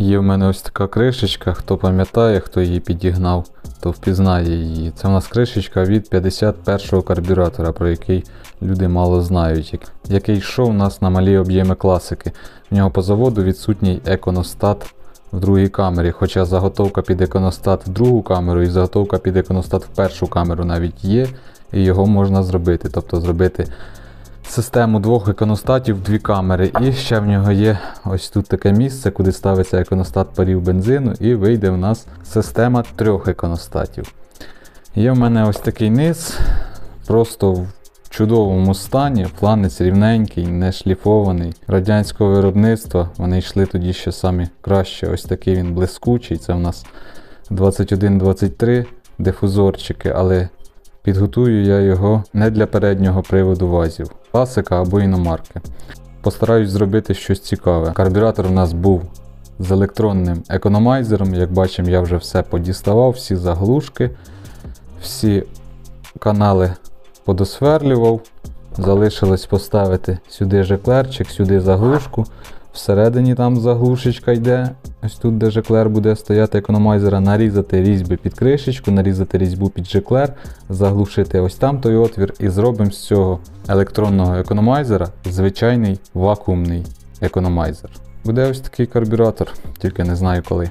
Є в мене ось така кришечка, хто пам'ятає, хто її підігнав, то впізнає її. Це у нас кришечка від 51-го карбюратора, про який люди мало знають, який йшов у нас на малі об'єми класики. В нього по заводу відсутній еконостат в другій камері, хоча заготовка під еконостат в другу камеру і заготовка під еконостат в першу камеру навіть є, і його можна зробити. Тобто зробити систему двох іконостатів, дві камери. І ще в нього є ось тут таке місце, куди ставиться іконостат парів бензину, і вийде в нас система трьох іконостатів. Є в мене ось такий низ, просто в чудовому стані, фланець рівненький, не шліфований. Радянського виробництва. Вони йшли тоді ще самі краще. Ось такий він блискучий. Це в нас 21-23 дифузорчики, але Підготую я його не для переднього приводу вазів, класика або іномарки. Постараюсь зробити щось цікаве. Карбюратор у нас був з електронним економайзером. Як бачимо, я вже все подіставав, всі заглушки, всі канали подосверлював. Залишилось поставити сюди жеклерчик, сюди заглушку. Всередині там заглушечка йде. Ось тут, де жеклер буде стояти економайзера, нарізати різьби під кришечку, нарізати різьбу під жеклер, заглушити ось там той отвір і зробимо з цього електронного економайзера звичайний вакуумний економайзер. Буде ось такий карбюратор, тільки не знаю коли.